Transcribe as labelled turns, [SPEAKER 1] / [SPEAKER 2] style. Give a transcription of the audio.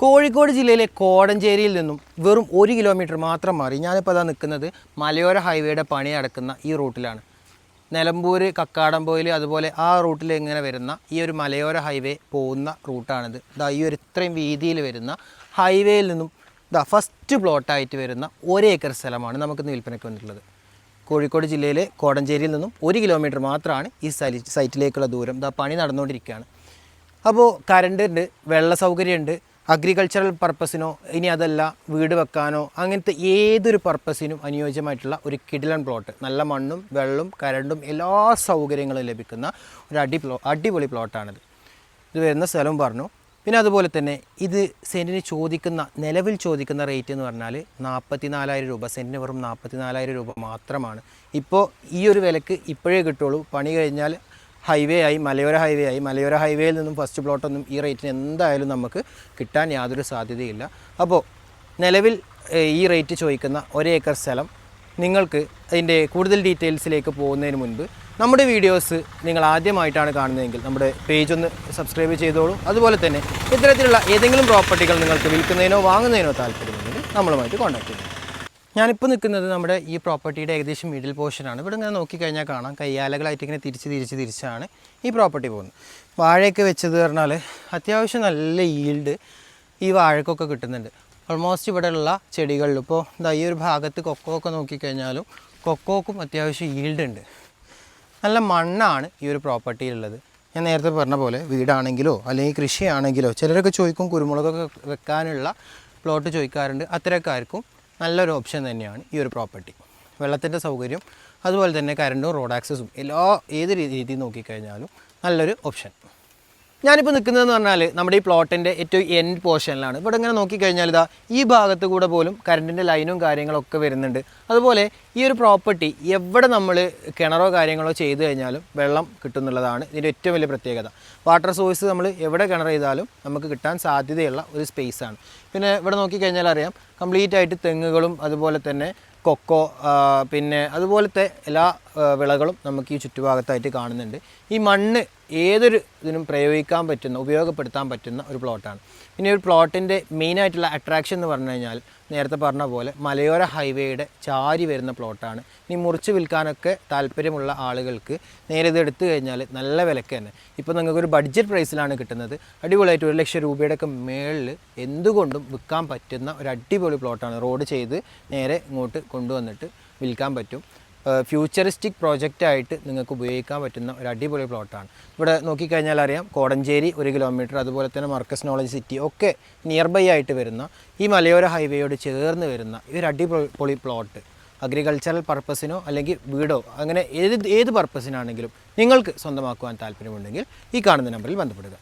[SPEAKER 1] കോഴിക്കോട് ജില്ലയിലെ കോടഞ്ചേരിയിൽ നിന്നും വെറും ഒരു കിലോമീറ്റർ മാത്രം മാറി. ഞാനിപ്പോൾ അതാ നിൽക്കുന്നത് മലയോര ഹൈവേയുടെ പണി നടക്കുന്ന ഈ റൂട്ടിലാണ്. നിലമ്പൂർ കക്കാടംപോയിൽ അതുപോലെ ആ റൂട്ടിൽ ഇങ്ങനെ വരുന്ന ഈ ഒരു മലയോര ഹൈവേ പോകുന്ന റൂട്ടാണിത്. ഇതാ ഈ ഒരു ഇത്രയും വീതിയിൽ വരുന്ന ഹൈവേയിൽ നിന്നും ഇതാ ഫസ്റ്റ് പ്ലോട്ടായിട്ട് വരുന്ന ഒരേക്കർ സ്ഥലമാണ് നമുക്കിന്ന് വിൽപ്പനയ്ക്ക് വന്നിട്ടുള്ളത്. കോഴിക്കോട് ജില്ലയിലെ കോടഞ്ചേരിയിൽ നിന്നും ഒരു കിലോമീറ്റർ മാത്രമാണ് ഈ സൈറ്റിലേക്കുള്ള ദൂരം. ഇതാ പണി നടന്നുകൊണ്ടിരിക്കുകയാണ്. അപ്പോൾ കറണ്ട് ഉണ്ട് വെള്ള സൗകര്യമുണ്ട് അഗ്രികൾച്ചറൽ പർപ്പസിനോ ഇനി അതല്ല വീട് വെക്കാനോ അങ്ങനത്തെ ഏതൊരു പർപ്പസിനും അനുയോജ്യമായിട്ടുള്ള ഒരു കിടിലൻ പ്ലോട്ട് നല്ല മണ്ണും വെള്ളവും കരണ്ടും എല്ലാ സൗകര്യങ്ങളും ലഭിക്കുന്ന ഒരു അടി പ്ലോ അടിപൊളി പ്ലോട്ടാണിത് ഇത് വരുന്ന സ്ഥലം പറഞ്ഞു. പിന്നെ അതുപോലെ തന്നെ ഇത് സെന്റിന് ചോദിക്കുന്ന നിലവിൽ ചോദിക്കുന്ന റേറ്റ് എന്ന് പറഞ്ഞാൽ നാൽപ്പത്തി നാലായിരം രൂപ സെന്റിന് വെറും നാൽപ്പത്തി നാലായിരം രൂപ മാത്രമാണ്. ഇപ്പോൾ ഈ ഒരു വിലക്ക് ഇപ്പോഴേ കിട്ടുള്ളൂ. പണി കഴിഞ്ഞാൽ ഹൈവേ ആയി മലയോര ഹൈവേ ആയി മലയോര ഹൈവേയിൽ നിന്നും ഫസ്റ്റ് പ്ലോട്ടൊന്നും ഈ റേറ്റിന് എന്തായാലും നമുക്ക് കിട്ടാൻ യാതൊരു സാധ്യതയില്ല. അപ്പോൾ നിലവിൽ ഈ റേറ്റ് ചോദിക്കുന്ന ഒരേക്കർ സ്ഥലം നിങ്ങൾക്ക് അതിന്റെ കൂടുതൽ ഡീറ്റെയിൽസിലേക്ക് പോകുന്നതിന് മുൻപ് നമ്മുടെ വീഡിയോസ് നിങ്ങൾ ആദ്യമായിട്ടാണ് കാണുന്നതെങ്കിൽ നമ്മുടെ പേജ് ഒന്ന് സബ്സ്ക്രൈബ് ചെയ്തോളൂ. അതുപോലെ തന്നെ ഇത്തരത്തിലുള്ള ഏതെങ്കിലും പ്രോപ്പർട്ടികൾ നിങ്ങൾക്ക് വിൽക്കുന്നതിനോ വാങ്ങുന്നതിനോ താല്പര്യമുണ്ടെങ്കിൽ നമ്മളുമായിട്ട് കോൺടാക്ട് ചെയ്യും. ഞാനിപ്പോൾ നിൽക്കുന്നത് നമ്മുടെ ഈ പ്രോപ്പർട്ടിയുടെ ഏകദേശം മിഡിൽ പോർഷനാണ് ഇവിടെ ഇങ്ങനെ നോക്കിക്കഴിഞ്ഞാൽ കാണാം. കയ്യാലകളായിട്ട് ഇങ്ങനെ തിരിച്ച് തിരിച്ച് തിരിച്ചാണ് ഈ പ്രോപ്പർട്ടി പോകുന്നത്. വാഴയൊക്കെ വെച്ചത് പറഞ്ഞാൽ അത്യാവശ്യം നല്ല ഈൽഡ് ഈ വാഴക്കൊക്കെ കിട്ടുന്നുണ്ട്. ഓൾമോസ്റ്റ് ഇവിടെയുള്ള ചെടികളിൽ ഇപ്പോൾ ഇതാ ഈ ഒരു ഭാഗത്ത് കൊക്കോ ഒക്കെ നോക്കിക്കഴിഞ്ഞാലും കൊക്കോക്കും അത്യാവശ്യം ഈൽഡ് ഉണ്ട്. നല്ല മണ്ണാണ് ഈ ഒരു പ്രോപ്പർട്ടിയിലുള്ളത് ഞാൻ നേരത്തെ പറഞ്ഞ പോലെ വീടാണെങ്കിലോ അല്ലെങ്കിൽ കൃഷിയാണെങ്കിലോ ചിലരൊക്കെ ചോദിക്കും കുരുമുളകൊക്കെ വെക്കാനുള്ള പ്ലോട്ട് ചോദിക്കാറുണ്ട്. അത്തരക്കാർക്കും നല്ലൊരു ഓപ്ഷൻ തന്നെയാണ് ഈ ഒരു പ്രോപ്പർട്ടി. വെള്ളത്തിന്റെ സൗകര്യം അതുപോലെ തന്നെ കറണ്ടും റോഡ് ആക്സസും എല്ലാ ഏത് രീതിയിൽ നോക്കിക്കഴിഞ്ഞാലും നല്ലൊരു ഓപ്ഷൻ. ഞാനിപ്പോൾ നിൽക്കുന്നതെന്ന് പറഞ്ഞാൽ നമ്മുടെ ഈ പ്ലോട്ടിന്റെ ഏറ്റവും എൻഡ് പോർഷനിലാണ് ഇവിടെ ഇങ്ങനെ നോക്കിക്കഴിഞ്ഞാൽ ഇതാ ഈ ഭാഗത്ത് കൂടെ പോലും കറണ്ടിന്റെ ലൈനും കാര്യങ്ങളൊക്കെ വരുന്നുണ്ട്. അതുപോലെ ഈ ഒരു പ്രോപ്പർട്ടി എവിടെ നമ്മൾ കിണറോ കാര്യങ്ങളോ ചെയ്തു കഴിഞ്ഞാലും വെള്ളം കിട്ടുന്നുള്ളതാണ് ഇതിന്റെ ഏറ്റവും വലിയ പ്രത്യേകത. വാട്ടർ സോഴ്സ് നമ്മൾ എവിടെ കിണർ ചെയ്താലും നമുക്ക് കിട്ടാൻ സാധ്യതയുള്ള ഒരു സ്പേസാണ് പിന്നെ ഇവിടെ നോക്കിക്കഴിഞ്ഞാൽ അറിയാം കംപ്ലീറ്റ് ആയിട്ട് തെങ്ങുകളും അതുപോലെ തന്നെ കൊക്കോ പിന്നെ അതുപോലത്തെ എല്ലാ വിളകളും നമുക്ക് ഈ ചുറ്റുഭാഗത്തായിട്ട് കാണുന്നുണ്ട്. ഈ മണ്ണ് ഏതൊരു ഇതിനും പ്രയോഗിക്കാൻ പറ്റുന്ന ഉപയോഗപ്പെടുത്താൻ പറ്റുന്ന ഒരു പ്ലോട്ടാണ്. പിന്നെ ഒരു പ്ലോട്ടിന്റെ മെയിനായിട്ടുള്ള അട്രാക്ഷൻ എന്ന് പറഞ്ഞു കഴിഞ്ഞാൽ നേരത്തെ പറഞ്ഞ പോലെ മലയോര ഹൈവേയുടെ ചാരി വരുന്ന പ്ലോട്ടാണ്. ഇനി മുറിച്ച് വിൽക്കാനൊക്കെ താല്പര്യമുള്ള ആളുകൾക്ക് നേരെ ഇത് എടുത്തു കഴിഞ്ഞാൽ നല്ല വിലക്ക് തന്നെ. ഇപ്പോൾ നിങ്ങൾക്കൊരു ബഡ്ജറ്റ് പ്രൈസിലാണ് കിട്ടുന്നത്. അടിപൊളിയായിട്ട് ഒരു ലക്ഷം രൂപയുടെ ഒക്കെ മേളിൽ എന്തുകൊണ്ടും വിൽക്കാൻ പറ്റുന്ന ഒരു അടിപൊളി പ്ലോട്ടാണ് റോഡ് ചെയ്ത് നേരെ ഇങ്ങോട്ട് കൊണ്ടുവന്നിട്ട് വിൽക്കാൻ പറ്റും. ഫ്യൂച്ചറിസ്റ്റിക് പ്രോജക്റ്റായിട്ട് നിങ്ങൾക്ക് ഉപയോഗിക്കാൻ പറ്റുന്ന ഒരു അടിപൊളി പ്ലോട്ടാണ് ഇവിടെ നോക്കിക്കഴിഞ്ഞാൽ അറിയാം കോടഞ്ചേരി ഒരു കിലോമീറ്റർ അതുപോലെ തന്നെ മർക്കസ് നോളജ് സിറ്റി ഒക്കെ നിയർ ബൈ ആയിട്ട് വരുന്ന ഈ മലയോര ഹൈവേയോട് ചേർന്ന് വരുന്ന ഈ ഒരു അടിപൊളി പ്ലോട്ട് അഗ്രികൾച്ചറൽ പർപ്പസിനോ അല്ലെങ്കിൽ വീടോ അങ്ങനെ ഏത് ഏത് പർപ്പസിനാണെങ്കിലും നിങ്ങൾക്ക് സ്വന്തമാക്കുവാൻ താല്പര്യമുണ്ടെങ്കിൽ ഈ കാണുന്ന നമ്പറിൽ ബന്ധപ്പെടുക.